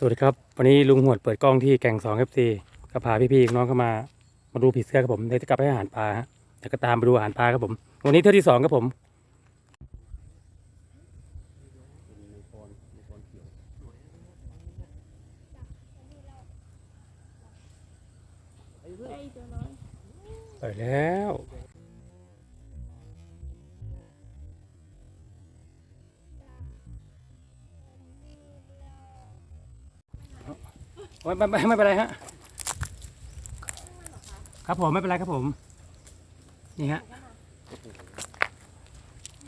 สวัสดีครับ วันนี้ลุงหวดเปิดกล้องที่แก่งสองเอฟซีก็พาพี่ๆน้องเข้ามามาดูผีเสื้อครับผมเดี๋ยวจะกลับไปให้อาหารปลาฮะเดี๋ยวก็ตามไปดูอาหารปลาครับผม วันนี้เที่ยวที่สองครับผมไปแล้ว ไม่ไม่ไม่ไม่เป็นไรฮะครับผมไม่เป็นไรครับผม นี่ฮะ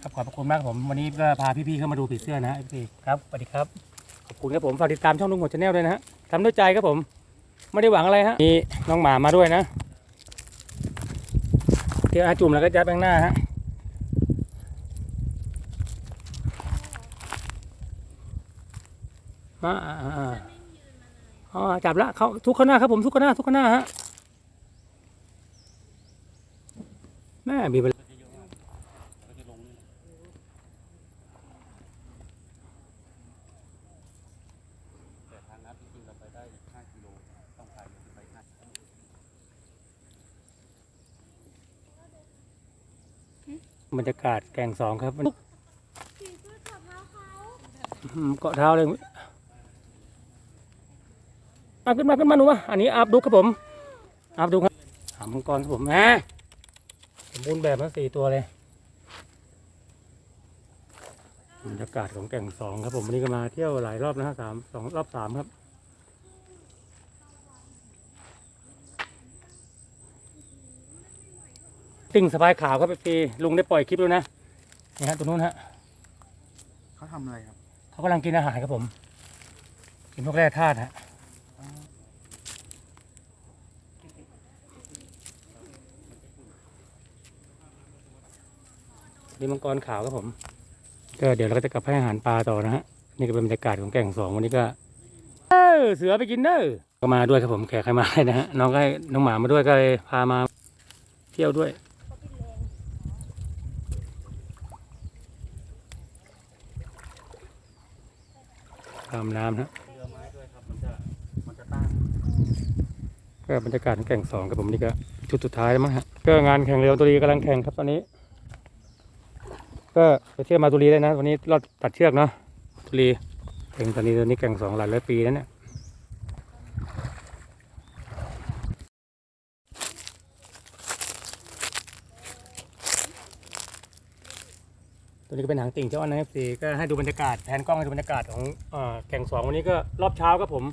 ครับขอบพระคุณมากครับผมวันนี้ก็พาพี่ๆเข้ามาดูผีเสื้อนะพี่ครับสวัสดีครับขอบคุณครับผมฝากติดตามช่องลุงหัวชาแนลด้วยนะฮะทำด้วยใจครับผม ไม่ได้หวังอะไรฮะมีน้องหมามาด้วยนะเที่ยวอาจุ่มแล้วก็ยัดไปข้างหน้าฮะมา อ่าอ่าอ่าอ๋อจับละเขาทุกข้างหน้าครับผมทุกข้างหน้าทุกข้างหน้าฮะแม่มีเวลาบรรยากาศแก่งสองครับผีเสื้อจับเท้าเขาอืมเกาะเท้าเลย อาขึ้นมาขึ้นมาหนูวะอันนี้อาบดุกครับผมอาบดุกครับหามังกรครับผมแหมสมบูรณ์แบบทั้งสี่ตัวเลยบรรยากาศของแก่งสองครับผมวันนี้ก็มาเที่ยวหลายรอบนะฮะสามสองรอบสามครับติ่งสะพายขาวครับพี่ลุงได้ปล่อยคลิปแล้วยนะนี่ฮะตรงนู้นฮะเขาทำอะไรครับ เขากำลังกินอาหารครับผม กินพวกแร่ธาตุฮะ นี่มังกรขาวครับผม ก็เดี๋ยวเราก็จะกลับให้อาหารปลาต่อนะฮะ นี่ก็เป็นบรรยากาศของแก่งสองวันนี้ก็ เออเสือไปกินเด้อก็มาด้วยครับผมแขกใครมาให้นะฮะ น้องก็ให้น้องหมามาด้วยก็เลยพามาเที่ยวด้วยตามน้ำนะเรือไม้ด้วยครับมันจะมันจะต้านก็บรรยากาศของแก่งสองครับผมนี่ก็ชุดสุดท้ายแล้วมั้งฮะก็งานแข่งเรือตุรีกำลังแข่งครับตอนนี้ ก็ไปเที่ยวมาตุรีได้นะ วันนี้รอดตัดเชือกเนาะตุรีแข่งตอนนี้ตอนนี้แข่งสองหลายร้อยปีแล้วเนี่ยตัวนี้ก็เป็นหางติ่งเจ้าอ้อนนะครับสีก็ให้ดูบรรยากาศแผนกล้องให้ดูบรรยากาศของอแข่งสองวันนี้ก็รอบเช้าครับผม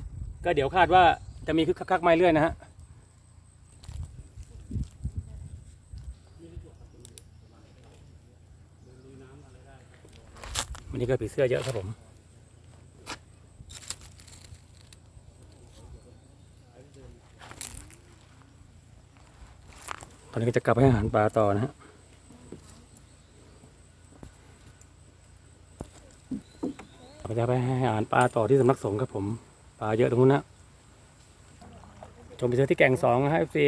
ก็เดี๋ยวคาดว่าจะมีคึกคักๆไม่เรื่อยนะฮะ วันนี้ก็ผีเสื้อเยอะครับผมตอนนี้ก็จะกลับไปให้อาหารปลาต่อนะฮะเราจะไปให้อาหารปลาต่อที่สำนักสงฆ์ครับผม ปลาเยอะตรงนู้นนะชมไปเจอที่แก่งสองนะฮะฟี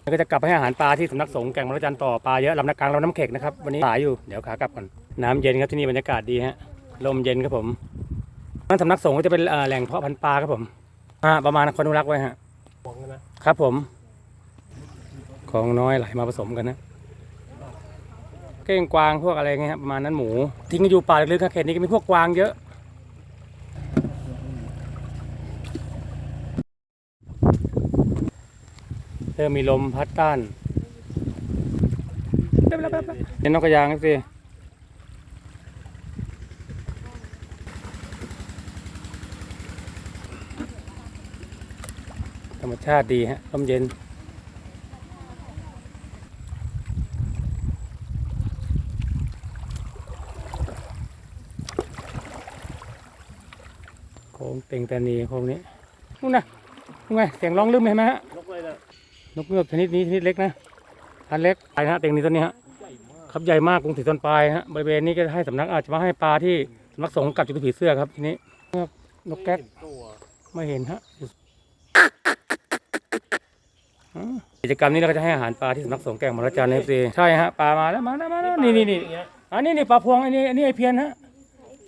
แล้วก็จะกลับไปให้อาหารปลาที่สำนักสงฆ์แก่งมรจันต่อปลาเยอะลำนักกลางลำน้ำเข็กนะครับ วันนี้สายอยู่ เดี๋ยวขากลับก่อน น้ำเย็นครับที่นี่บรรยากาศดีฮะลมเย็นครับผมนั่นสำนักสงฆ์ก็จะเป็นแหล่งเพาะพันธุ์ปลาครับผมอ่าประมาณคนอนุรักษ์ไว้ฮะครับผม ของน้อยไหลมาผสมกันนะเก้งกวางพวกอะไรเงี้ยครับประมาณนั้นหมู ทิ้งอยู่ป่าลึกๆครับเขตนี้ก็มีพวกกวางเยอะเริ่มมีลมพัดต้านเริ่มแล้วแบบเห็นนกกระยางสิ รรมชาติดีฮะลมเย็น โค้งเต็งตานีโค้งนี้นู่นนะนู่นไงเสียงร้องลืมเห็นไหมฮะนกเลยเลยนกเงือกชนิดนี้ชนิดเล็กนะพันเล็กไปนะฮะเต็งนี้ต้นนี้ฮะครับใหญ่มากกรุงศรีต้นปลายฮะบริเวณนี้ก็ให้สำนักอาจจะมาให้ปลาที่สำนักสงฆ์กับจุดผีเสื้อครับทีนี้เงือกนกแก๊กตัวไม่เห็นฮะอืม กิจกรรมนี้เราก็จะให้อาหารปลาที่สำนักสงฆ์แก่งมรจันทร์เอฟซีใช่ฮะปลามาแล้วมาแล้วมาแล้วนี่นี่นี่อันนี้นี่ปลาพวงอันนี้อันนี้ไอเพียนฮะ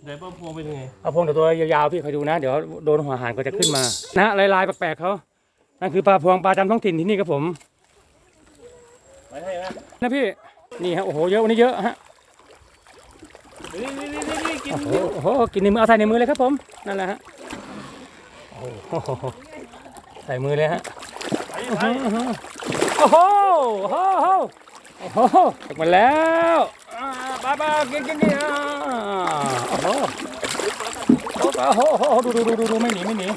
ไหนบ้าพวงเป็นยังไงเอาพวงแต่ตัวยาวๆพี่คอยดูนะ เดี๋ยวโดนหัวหานก็จะขึ้นมานะลายๆแปลกๆเขานั่นคือปลาพวงปลาจำท้องถิ่นที่นี่ครับผมไปให้นะนะพี่นี่ฮะโอ้โหเยอะวันนี้เยอะฮะนี่นี่นี่นี่กินโอ้โหโอ้โหกินในมือเอาใส่ในมือเลยครับผมนั่นแหละฮะโอ้โหใส่มือเลยฮะไปไป โอ้โหโอ้โหโอ้โหตกมาแล้วอ่าบ้าบ้ากินกินกินอ่าโอ้โหโอ้โหโอ้โหดูดูดูดูดูไม่หนีไม่หนี